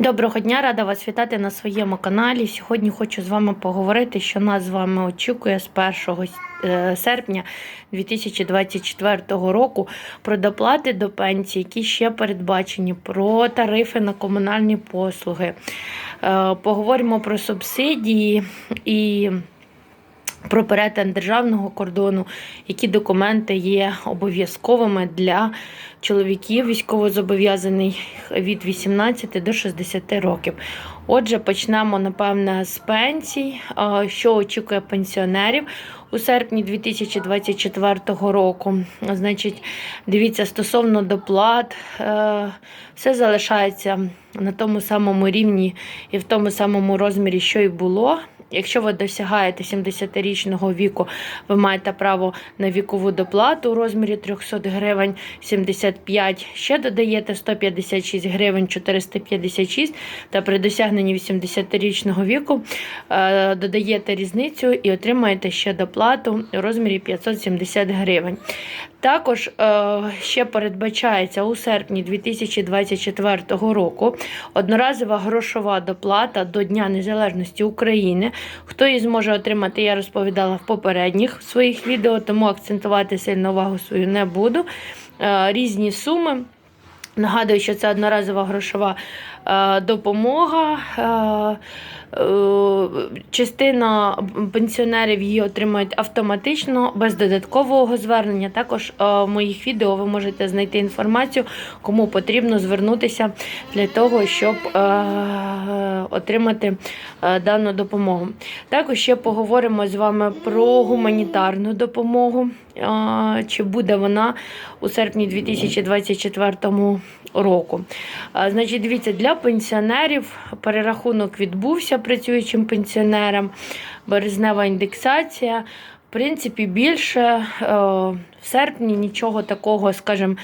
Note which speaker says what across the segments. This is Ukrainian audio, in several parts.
Speaker 1: Доброго дня, рада вас вітати на своєму каналі. Сьогодні хочу з вами поговорити, що нас з вами очікує з 1 е, серпня 2024 року про доплати до пенсії, які ще передбачені, про тарифи на комунальні послуги. Е, Поговоримо про субсидії і. Про перетин державного кордону, які документи є обов'язковими для чоловіків військовозобов'язаних від 18 до 60 років. Отже, почнемо напевне з пенсій, що очікує пенсіонерів у серпні 2024 року. Значить, дивіться, стосовно доплат, е, все залишається на тому самому рівні і в тому самому розмірі, що й було. Якщо ви досягаєте 70-річного віку, ви маєте право на вікову доплату у розмірі 300 гривень 75, ще додаєте 156 гривень 456, та при досягненні 80-річного віку е, додаєте різницю і отримаєте ще доплату у розмірі 570 гривень. Також е, ще передбачається у серпні 2024 року одноразова грошова доплата до Дня Незалежності України. Хто її зможе отримати, я розповідала в попередніх своїх відео, тому акцентувати сильно увагу свою не буду. Е, різні суми. Нагадую, що це одноразова грошова допомога. Е, е, частина пенсіонерів її отримують автоматично, без додаткового звернення. Також е, в моїх відео ви можете знайти інформацію, кому потрібно звернутися для того, щоб е, отримати е, дану допомогу. Також ще поговоримо з вами про гуманітарну допомогу. Е, Чи буде вона у серпні 2024 року? Е, Значить, дивіться, для пенсіонерів перерахунок відбувся працюючим пенсіонерам, березнева індексація. Принципі, більше е, в серпні нічого такого, скажімо,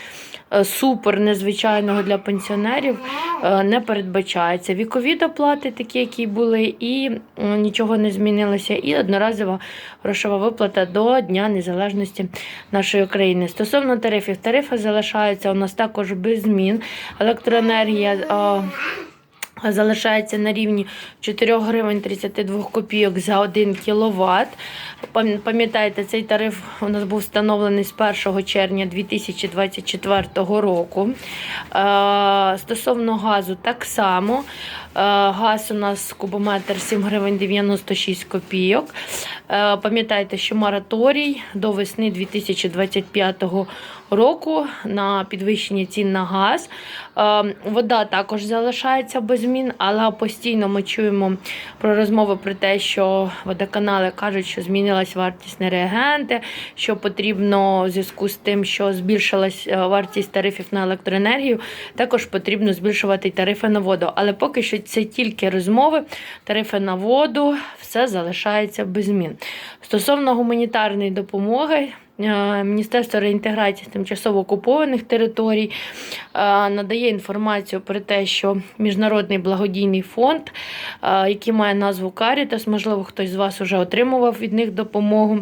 Speaker 1: е, супер незвичайного для пенсіонерів е, не передбачається. Вікові доплати, такі, які були, і нічого не змінилося. І одноразова грошова виплата до Дня Незалежності нашої країни. Стосовно тарифів, тарифи залишаються у нас також без змін. Електроенергія. Залишається на рівні 4 гривень 32 копійок за 1 кВт. Пам'ятаєте, цей тариф у нас був встановлений з 1 червня 2024 року. Стосовно газу, так само. Е, Газ у нас кубометр 7 гривень 96 копійок. Е, Пам'ятайте, що мораторій до весни 2025 року на підвищення цін на газ. Е, Вода також залишається без змін, але постійно ми чуємо про розмови про те, що водоканали кажуть, що змінилась вартість на реагенти, що потрібно в зв'язку з тим, що збільшилась вартість тарифів на електроенергію, також потрібно збільшувати тарифи на воду. Але поки що це тільки розмови, тарифи на воду, все залишається без змін. Стосовно гуманітарної допомоги. Е, Міністерство реінтеграції тимчасово окупованих територій е, надає інформацію про те, що Міжнародний благодійний фонд, е, який має назву Caritas, можливо, хтось з вас вже отримував від них допомогу,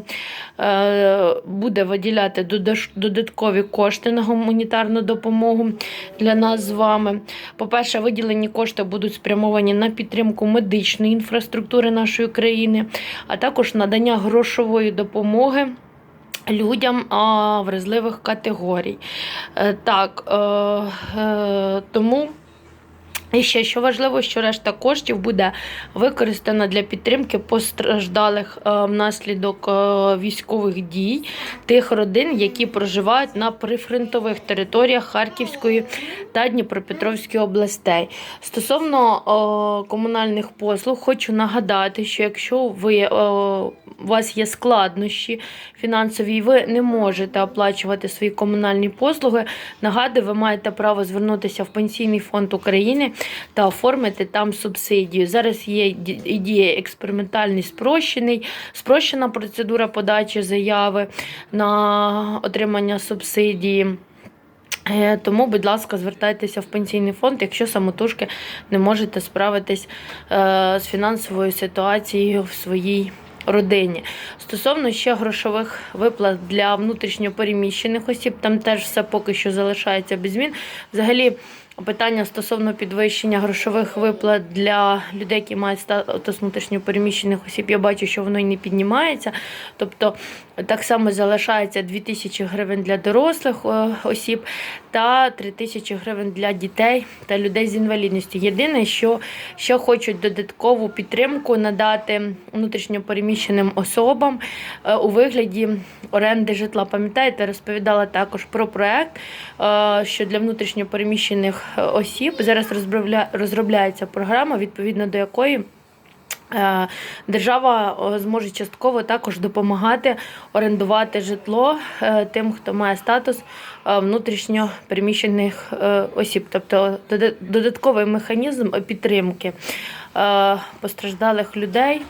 Speaker 1: буде виділяти додаткові кошти на гуманітарну допомогу для нас з вами. По-перше, виділені кошти будуть спрямовані на підтримку медичної інфраструктури нашої країни, а також надання грошової допомоги. Людям вразливих категорій. Е, так, е, е, тому і ще що важливо, що решта коштів буде використана для підтримки постраждалих е, внаслідок е, військових дій тих родин, які проживають на прифронтових територіях Харківської та Дніпропетровської областей. Стосовно е, комунальних послуг, хочу нагадати, що якщо ви е, у вас є складнощі фінансові, і ви не можете оплачувати свої комунальні послуги. Нагадую, ви маєте право звернутися в Пенсійний фонд України та оформити там субсидію. Зараз є і діє експериментальний спрощений, спрощена процедура подачі заяви на отримання субсидії. Е, Тому, будь ласка, звертайтеся в пенсійний фонд, якщо самотужки не можете справитись е, з фінансовою ситуацією в своїй родині. Стосовно ще грошових виплат для внутрішньо переміщених осіб, там теж все поки що залишається без змін. Взагалі, питання стосовно підвищення грошових виплат для людей, які мають статус внутрішньопереміщених осіб, я бачу, що воно і не піднімається. Тобто так само залишається 2 тисячі гривень для дорослих е, осіб та 3 тисячі гривень для дітей та людей з інвалідністю. Єдине, що ще хочуть додаткову підтримку надати внутрішньопереміщеним особам е, у вигляді оренди житла. Пам'ятаєте, розповідала також про проект, е, що для внутрішньопереміщених е, осіб зараз розробля- розробляється програма, відповідно до якої. Е, Держава зможе частково також допомагати орендувати житло е, тим, хто має статус е, внутрішньо переміщених осіб, тобто додатковий механізм підтримки постраждалих людей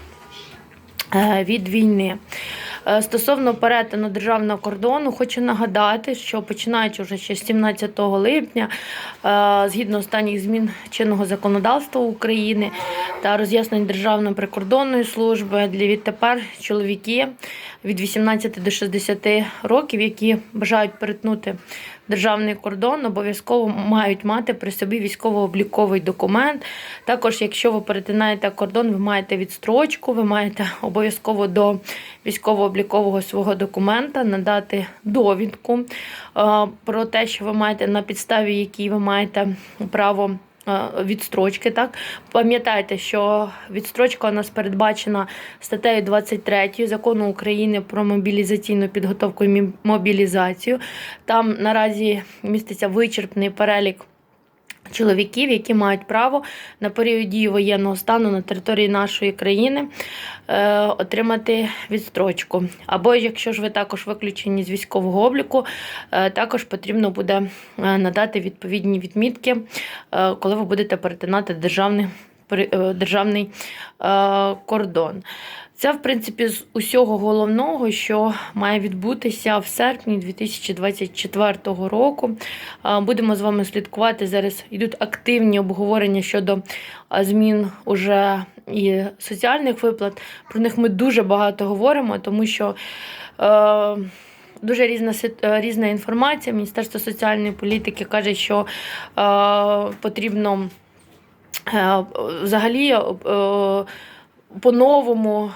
Speaker 1: від війни. Е, Стосовно перетину державного кордону, хочу нагадати, що починаючи вже ще 17 липня, е, згідно останніх змін чинного законодавства України та роз'яснень Державної прикордонної служби, для відтепер чоловіки від 18 до 60 років, які бажають перетнути державний кордон, обов'язково мають мати при собі військово-обліковий документ. Також, якщо ви перетинаєте кордон, ви маєте відстрочку, ви маєте обов'язково до військово-облікового свого документа надати довідку е, про те, що ви маєте на підставі, якій ви маєте право. е, Відстрочки, так пам'ятайте, що відстрочка у нас передбачена статтею 23 закону України про мобілізаційну підготовку і мобілізацію. Там наразі міститься вичерпний перелік чоловіків, які мають право на період дії воєнного стану на території нашої країни е, отримати відстрочку. Або якщо ж ви також виключені з військового обліку, е, також потрібно буде е, надати відповідні відмітки, коли ви будете перетинати державний, державний кордон. Це, в принципі, з усього головного, що має відбутися в серпні 2024 року. Будемо з вами слідкувати. Зараз йдуть активні обговорення щодо змін уже і соціальних виплат. Про них ми дуже багато говоримо, тому що. Е, Дуже різна е, різна інформація. Міністерство соціальної політики каже, що е, потрібно е, взагалі е, по-новому,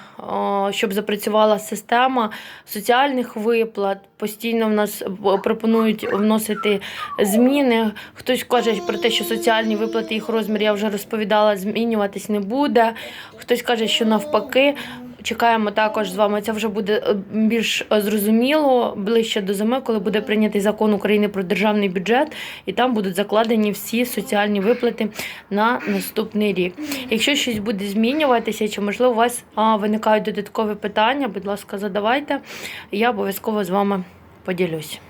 Speaker 1: щоб запрацювала система соціальних виплат. Постійно в нас е, пропонують вносити зміни. Хтось каже про те, що соціальні виплати, їх розмір, я вже розповідала, змінюватись не буде. Хтось каже, що навпаки. Чекаємо також з вами. Це вже буде е, більш е, зрозуміло ближче до зими, коли буде прийнятий закон України про державний бюджет, і там будуть закладені всі соціальні виплати на наступний рік. Якщо щось буде змінюватися, чи можливо у вас виникають додаткові питання, будь ласка, задавайте. Я обов'язково з вами поділюсь.